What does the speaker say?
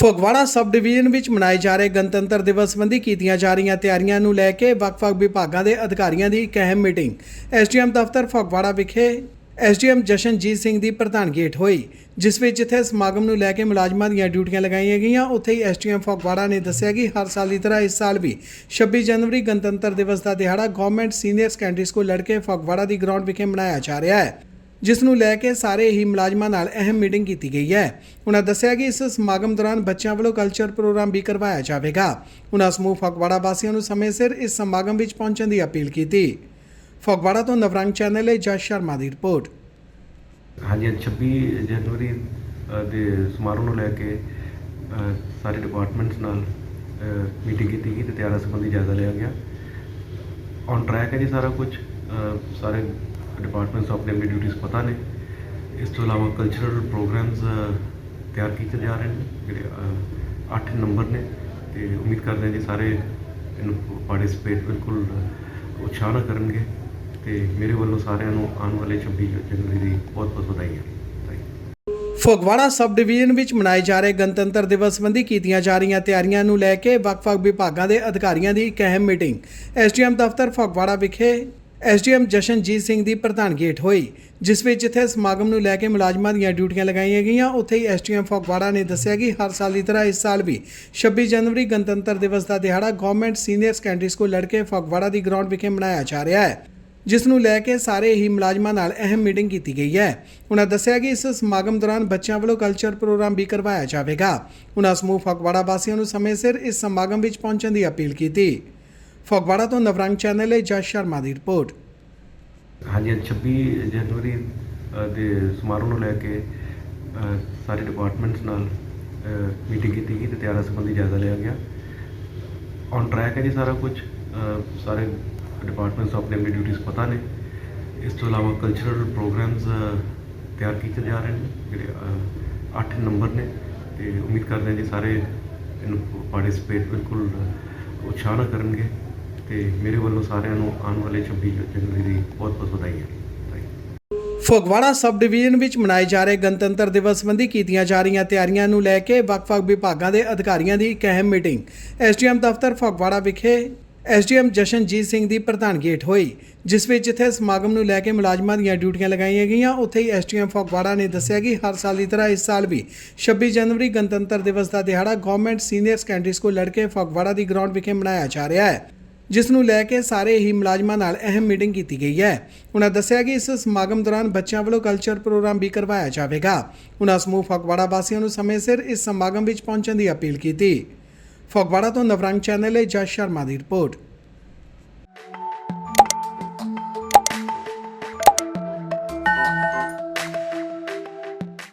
Phagwara sub division ਵਿੱਚ ਮਨਾਏ ਜਾ ਰਹੇ ਗਣਤੰਤਰ ਦਿਵਸ ਸੰਬੰਧੀ ਕੀਤੀਆਂ ਜਾ ਰਹੀਆਂ ਤਿਆਰੀਆਂ ਨੂੰ ਲੈ ਕੇ ਵੱਖ-ਵੱਖ ਵਿਭਾਗਾਂ ਦੇ ਅਧਿਕਾਰੀਆਂ ਦੀ ਇੱਕ ਅਹਿਮ ਮੀਟਿੰਗ। ਐਸਡੀਐਮ ਦਫ਼ਤਰ ਫਗਵਾੜਾ ਵਿਖੇ ਐਸਡੀਐਮ ਜਸ਼ਨਜੀਤ ਸਿੰਘ ਦੀ ਪ੍ਰਧਾਨਗੀ ਹੇਠ ਹੋਈ, ਜਿਸ ਵਿੱਚ ਜਿੱਥੇ ਸਮਾਗਮ ਨੂੰ ਲੈ ਕੇ ਮੁਲਾਜ਼ਮਾਂ ਦੀਆਂ ਡਿਊਟੀਆਂ ਲਗਾਈਆਂ ਗਈਆਂ, ਉੱਥੇ ਹੀ ਐਸਡੀਐਮ ਫਗਵਾੜਾ ਨੇ ਦੱਸਿਆ ਕਿ ਹਰ ਸਾਲ ਦੀ ਤਰ੍ਹਾਂ ਇਸ ਸਾਲ ਵੀ 26 ਜਨਵਰੀ ਗਣਤੰਤਰ ਦਿਵਸ ਦਾ ਦਿਹਾੜਾ ਗਵਰਨਮੈਂਟ ਸੀਨੀਅਰ ਸੈਕੰਡਰੀ ਸਕੂਲ ਲੜਕੇ ਫਗਵਾੜਾ ਦੀ ਗਰਾਊਂਡ ਵਿਖੇ ਮਨਾਇਆ ਜਾ ਰਿਹਾ ਹੈ। ਜਿਸ ਨੂੰ ਲੈ ਕੇ ਸਾਰੇ ਹੀ ਮੁਲਾਜ਼ਮਾਂ ਨਾਲ ਅਹਿਮ ਮੀਟਿੰਗ ਕੀਤੀ ਗਈ ਹੈ। ਉਹਨਾਂ ਦੱਸਿਆ ਕਿ ਇਸ ਸਮਾਗਮ ਦੌਰਾਨ ਬੱਚਿਆਂ ਵੱਲੋਂ ਕਲਚਰ ਪ੍ਰੋਗਰਾਮ ਵੀ ਕਰਵਾਇਆ ਜਾਵੇਗਾ। ਉਹਨਾਂ ਸਮੂਹ ਫਗਵਾੜਾ ਵਾਸੀਆਂ ਨੂੰ ਸਮੇਂ ਸਿਰ ਇਸ ਸਮਾਗਮ ਵਿੱਚ ਪਹੁੰਚਣ ਦੀ ਅਪੀਲ ਕੀਤੀ। ਫਗਵਾੜਾ ਤੋਂ ਨਵਰੰਗ ਚੈਨਲ ਲਈ ਜਸ ਸ਼ਰਮਾ ਦੀ ਰਿਪੋਰਟ। ਹਾਂਜੀ, ਅੱਜ 26 ਜਨਵਰੀ ਦੇ ਸਮਾਰੋਹ ਨੂੰ ਲੈ ਕੇ ਸਾਰੇ ਡਿਪਾਰਟਮੈਂਟਸ ਨਾਲ ਮੀਟਿੰਗ ਕੀਤੀ ਗਈ ਤੇ ਤਿਆਰਾਂ ਸੰਬੰਧੀ ਜਾਇਜ਼ਾ ਲਿਆ ਗਿਆ। ਔਨ ਟਰੈਕ ਹੈ ਜੀ ਸਾਰਾ ਕੁਝ ਸਾਰੇ ਡਿਪਾਰਟਮੈਂਟਸ ਆਪਣੇ ਆਪਣੀ ਡਿਊਟੀਆਂ ਪਤਾ ਨੇ। ਇਸ ਤੋਂ ਇਲਾਵਾ ਕਲਚਰਲ ਪ੍ਰੋਗਰਾਮਸ ਤਿਆਰ ਕੀਤੇ ਜਾ ਰਹੇ ਨੇ, ਜਿਹੜੇ 8 ਨੰਬਰ ਨੇ। ਤੇ ਉਮੀਦ ਕਰਦੇ ਹਾਂ ਜੀ ਸਾਰੇ ਇਹਨੂੰ ਪਾਰਟਿਸਿਪੇਟ ਬਿਲਕੁਲ ਉਤਸ਼ਾਹ ਨਾਲ ਕਰਨਗੇ। ਤੇ ਮੇਰੇ ਵੱਲੋਂ ਸਾਰਿਆਂ ਨੂੰ ਆਉਣ ਵਾਲੇ 26 ਜਨਵਰੀ ਦੀ ਬਹੁਤ ਬਹੁਤ ਵਧਾਈਆਂ। ਥੈਂਕ ਫਗਵਾੜਾ ਸਬ ਡਿਵੀਜ਼ਨ ਵਿੱਚ ਮਨਾਏ ਜਾ ਰਹੇ ਗਣਤੰਤਰ ਦਿਵਸ ਸੰਬੰਧੀ ਕੀਤੀਆਂ ਜਾ ਰਹੀਆਂ ਤਿਆਰੀਆਂ ਨੂੰ ਲੈ ਕੇ ਵੱਖ-ਵੱਖ ਵਿਭਾਗਾਂ ਦੇ ਅਧਿਕਾਰੀਆਂ ਦੀ ਇੱਕ ਅਹਿਮ ਮੀਟਿੰਗ। ਐਸਡੀਐਮ ਦਫ਼ਤਰ ਫਗਵਾੜਾ ਵਿਖੇ ਐਸਡੀਐਮ ਜਸ਼ਨਜੀਤ ਸਿੰਘ ਦੀ ਪ੍ਰਧਾਨਗੀ ਹੇਠ ਹੋਈ, ਜਿਸ ਵਿੱਚ ਜਿੱਥੇ ਸਮਾਗਮ ਨੂੰ ਲੈ ਕੇ ਮੁਲਾਜ਼ਮਾਂ ਦੀਆਂ ਡਿਊਟੀਆਂ ਲਗਾਈਆਂ ਗਈਆਂ, ਉੱਥੇ ਹੀ ਐਸਡੀਐਮ ਫਗਵਾੜਾ ਨੇ ਦੱਸਿਆ ਕਿ ਹਰ ਸਾਲ ਦੀ ਤਰ੍ਹਾਂ ਇਸ ਸਾਲ ਵੀ 26 ਜਨਵਰੀ ਗਣਤੰਤਰ ਦਿਵਸ ਦਾ ਦਿਹਾੜਾ ਗਵਰਨਮੈਂਟ ਸੀਨੀਅਰ ਸੈਕੰਡਰੀ ਸਕੂਲ ਲੜਕੇ ਫਗਵਾੜਾ ਦੀ ਗਰਾਊਂਡ ਵਿਖੇ ਮਨਾਇਆ ਜਾ ਰਿਹਾ ਹੈ, ਜਿਸ ਨੂੰ ਲੈ ਕੇ ਸਾਰੇ ਹੀ ਮੁਲਾਜ਼ਮਾਂ ਨਾਲ ਅਹਿਮ ਮੀਟਿੰਗ ਕੀਤੀ ਗਈ ਹੈ। ਉਹਨਾਂ ਦੱਸਿਆ ਕਿ ਇਸ ਸਮਾਗਮ ਦੌਰਾਨ ਬੱਚਿਆਂ ਵੱਲੋਂ ਕਲਚਰ ਪ੍ਰੋਗਰਾਮ ਵੀ ਕਰਵਾਇਆ ਜਾਵੇਗਾ। ਉਹਨਾਂ ਸਮੂਹ ਫਗਵਾੜਾ ਵਾਸੀਆਂ ਨੂੰ ਸਮੇਂ ਸਿਰ ਇਸ ਸਮਾਗਮ ਵਿੱਚ ਪਹੁੰਚਣ ਦੀ ਅਪੀਲ ਕੀਤੀ। ਫਗਵਾੜਾ ਤੋਂ ਨਵਰੰਗ ਚੈਨਲ ਲਈ ਜਸ ਸ਼ਰਮਾ ਦੀ ਰਿਪੋਰਟ। ਹਾਂਜੀ, ਅੱਜ 26 ਜਨਵਰੀ ਦੇ ਸਮਾਰੋਹ ਨੂੰ ਲੈ ਕੇ ਸਾਰੇ ਡਿਪਾਰਟਮੈਂਟਸ ਨਾਲ ਮੀਟਿੰਗ ਕੀਤੀ ਗਈ ਤੇ ਤਿਆਰਾਂ ਸੰਬੰਧੀ ਜਾਇਜ਼ਾ ਲਿਆ ਗਿਆ। ਔਨ ਟਰੈਕ ਹੈ ਜੀ ਸਾਰਾ ਕੁਝ। ਸਾਰੇ ਡਿਪਾਰਟਮੈਂਟਸ ਆਪਣੇ ਆਪਣੀ ਡਿਊਟੀਆਂ ਪਤਾ ਨੇ। ਇਸ ਤੋਂ ਇਲਾਵਾ ਕਲਚਰਲ ਪ੍ਰੋਗਰਾਮਸ ਤਿਆਰ ਕੀਤੇ ਜਾ ਰਹੇ ਨੇ, ਜਿਹੜੇ 8 ਨੰਬਰ ਨੇ। ਤੇ ਉਮੀਦ ਕਰਦੇ ਹਾਂ ਜੀ ਸਾਰੇ ਇਹਨੂੰ ਪਾਰਟਿਸਿਪੇਟ ਬਿਲਕੁਲ ਉਤਸ਼ਾਹ ਨਾਲ ਕਰਨਗੇ। ਤੇ ਮੇਰੇ ਵੱਲੋਂ ਸਾਰਿਆਂ ਨੂੰ ਆਉਣ ਵਾਲੇ 26 ਜਨਵਰੀ ਦੀ ਬਹੁਤ ਬਹੁਤ ਵਧਾਈਆਂ ਥੈਂਕ ਫਗਵਾੜਾ ਸਬ ਡਿਵੀਜ਼ਨ ਵਿੱਚ ਮਨਾਏ ਜਾ ਰਹੇ ਗਣਤੰਤਰ ਦਿਵਸ ਸੰਬੰਧੀ ਕੀਤੀਆਂ ਜਾ ਰਹੀਆਂ ਤਿਆਰੀਆਂ ਨੂੰ ਲੈ ਕੇ ਵੱਖ-ਵੱਖ ਵਿਭਾਗਾਂ ਦੇ ਅਧਿਕਾਰੀਆਂ ਦੀ ਇੱਕ ਅਹਿਮ ਮੀਟਿੰਗ। ਐਸਡੀਐਮ ਦਫ਼ਤਰ ਫਗਵਾੜਾ ਵਿਖੇ ਐਸਡੀਐਮ ਜਸ਼ਨਜੀਤ ਸਿੰਘ ਦੀ ਪ੍ਰਧਾਨਗੀ ਹੇਠ ਹੋਈ, ਜਿਸ ਵਿੱਚ ਜਿੱਥੇ ਸਮਾਗਮ ਨੂੰ ਲੈ ਕੇ ਮੁਲਾਜ਼ਮਾਂ ਦੀਆਂ ਡਿਊਟੀਆਂ ਲਗਾਈਆਂ ਗਈਆਂ, ਉੱਥੇ ਹੀ ਐਸਡੀਐਮ ਫਗਵਾੜਾ ਨੇ ਦੱਸਿਆ ਕਿ ਹਰ ਸਾਲ ਦੀ ਤਰ੍ਹਾਂ ਇਸ ਸਾਲ ਵੀ 26 ਜਨਵਰੀ ਗਣਤੰਤਰ ਦਿਵਸ ਦਾ ਦਿਹਾੜਾ ਗਵਰਨਮੈਂਟ ਸੀਨੀਅਰ ਸੈਕੰਡਰੀ ਸਕੂਲ ਲੜਕੇ ਫਗਵਾੜਾ ਦੀ ਗਰਾਊਂਡ ਵਿਖੇ ਮਨਾਇਆ ਜਾ ਰਿਹਾ ਹੈ। ਜਿਸ ਨੂੰ ਲੈ ਕੇ ਸਾਰੇ ਹੀ ਮੁਲਾਜ਼ਮਾਂ ਨਾਲ ਅਹਿਮ ਮੀਟਿੰਗ ਕੀਤੀ ਗਈ ਹੈ। ਉਹਨਾਂ ਦੱਸਿਆ ਕਿ ਇਸ ਸਮਾਗਮ ਦੌਰਾਨ ਬੱਚਿਆਂ ਵੱਲੋਂ ਕਲਚਰ ਪ੍ਰੋਗਰਾਮ ਵੀ ਕਰਵਾਇਆ ਜਾਵੇਗਾ। ਉਹਨਾਂ ਸਮੂਹ ਫਗਵਾੜਾ ਵਾਸੀਆਂ ਨੂੰ ਸਮੇਂ ਸਿਰ ਇਸ ਸਮਾਗਮ ਵਿੱਚ ਪਹੁੰਚਣ ਦੀ ਅਪੀਲ ਕੀਤੀ। ਫਗਵਾੜਾ ਤੋਂ ਨਵਰੰਗ ਚੈਨਲ ਲਈ ਜਸ ਸ਼ਰਮਾ ਦੀ ਰਿਪੋਰਟ।